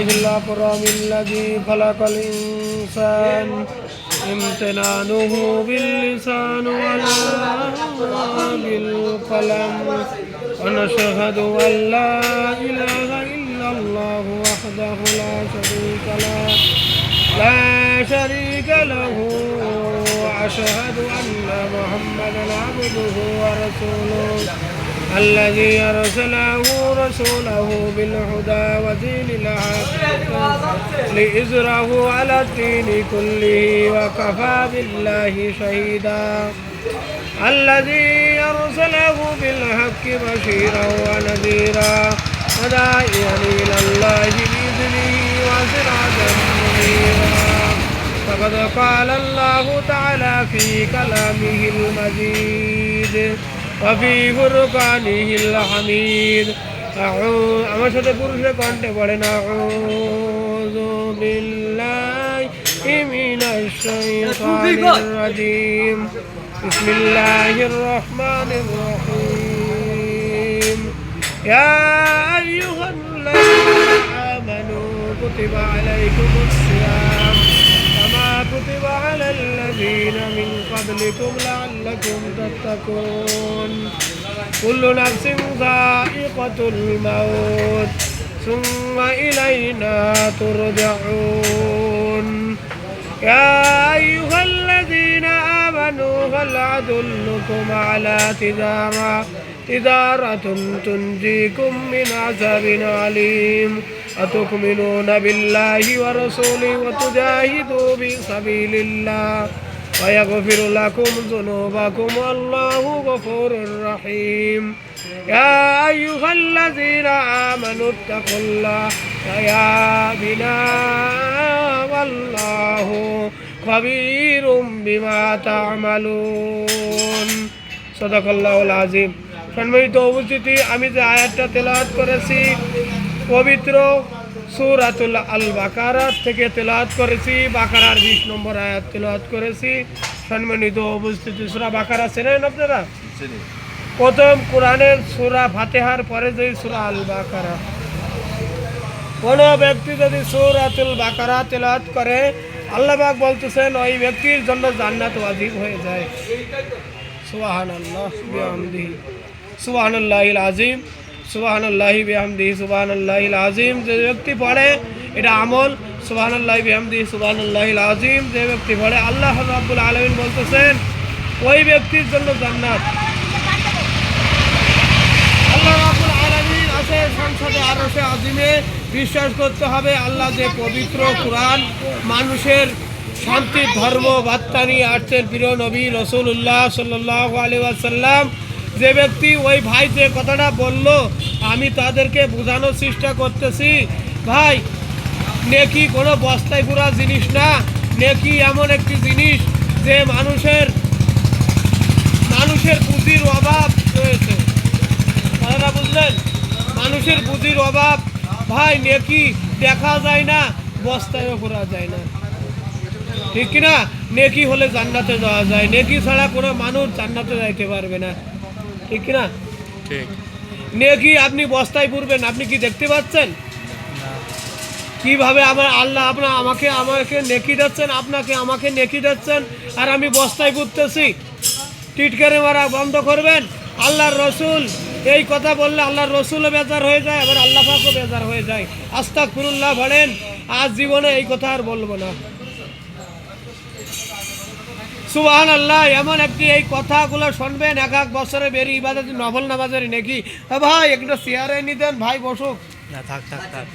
الله الأكرم الذي خلق الإنسان امتنانه باللسان ولا بالقلم ونشهد أن لا إله إلا الله وحده لا شريك له لا شريك له وأشهد أن محمدا عبده ورسوله الذي أرسله رسوله بالهدى ودين الحق لإزره على الدين كله وكفى بالله شهيدا. الذي أرسله بالحق بشيرا ونذيرا وداعيا إلى الله بإذنه وسراجا منيرا. فقد قال الله تعالى في كلامه المجيد وفي فرقانه الحميد أعوذ আমার সাথে পুরুষের কণ্ঠে পড়েন أعوذ بالله من الشيطان الرجيم بسم الله الرحمن الرحيم يا أيها الذين آمنوا كتب عليكم الصيام قبلكم لعلكم تتقون كل نفس ذائقة الموت ثم إلينا ترجعون يا أيها الذين آمنوا هل أدلكم على تجارة تجارة تنجيكم من عذاب أليم أتؤمنون بالله ورسوله وتجاهدوا في سبيل الله ويغفر لكم ذنوبكم والله غفور رحيم يا أيها الذين آمنوا اتقوا الله يا بنا والله خبير بما تعملون صدق الله العظيم সম্মানিত উপস্থিতি আমি যে আয়াতটা তেলাওয়াত করেছি পবিত্র সুরাতুল আল থেকে তেলাওয়াত করেছি বাকারার বিশ নম্বর আয়াত তেলাওয়াত করেছি। সম্মানিত উপস্থিতি সুরা বাকারা চেনেন আপনারা? প্রথম কোরআনের সুরা ফাতেহার পরে যে সুরা আল বাকারা কোনো ব্যক্তি যদি সুরাতুল বাকারা তেলাওয়াত করে আল্লাহবাক বলতেছেন ওই ব্যক্তির জন্য জান্নাত ওয়াজিব হয়ে যায়। সুবাহান আল্লাহ সুবাহান আজিম আল্লাহিল আজিম যে ব্যক্তি পড়ে, এটা আমল। আল্লাহিল আজিম যে ব্যক্তি পড়ে, আল্লাহ আলমিন বলতেছেন, ওই ব্যক্তির জন্য জান্নাত। বিশ্বাস করতে হবে, আল্লাহ যে পবিত্র কোরআন মানুষের শান্তির ধর্ম, বার্তা নিয়ে আসছেন, প্রিয় নবী রসুল্লাহ সাল্লাহ আলী আসাল্লাম যে ব্যক্তি ওই ভাই যে কথাটা বলল, আমি তাদেরকে বোঝানোর চেষ্টা করতেছি। ভাই, নেকি কোনো বস্তায় পুরা জিনিস না। নেকি এমন একটি জিনিস যে মানুষের মানুষের পুঁজির অভাব রয়েছে। কথাটা বুঝলেন? মানুষের বুদ্ধির অভাব। ভাই, নেকি দেখা যায় না, বস্তায়ও করা যায় না। ঠিক কিনা? নেকি হলে জান্নাতে যাওয়া যায়। নেকি ছাড়া কোনো মানুষ জান্নাতে যাইতে পারবে না। ঠিক কিনা? ঠিক। নেকি আপনি বস্তায় পুরবেন আপনি কি দেখতে পাচ্ছেন? কীভাবে আমার আল্লাহ আপনার আমাকে আমাকে নেকি দিচ্ছেন? আপনাকে আমাকে নেকি দিচ্ছেন? আর আমি বস্তায় পুরতেছি টিটকারে মারা বন্ধ করবেন? আল্লাহর রসুল এই কথা বললে আল্লাহর রসুলও বেজার হয়ে যায় আবার আল্লাহ পাকও বেজার হয়ে যায়। আস্তাক ফুরুল্লাহ বলেন আজ জীবনে এই কথা আর বলব না। সুবাহান আল্লাহ এমন একটি এই কথাগুলো শুনবেন এক এক বছরে বেরিয়ে ইবাদত নফল নামাজের নাকি। ভাই একটু চেয়ারে নিতেন ভাই বসুক। না থাক থাক থাক।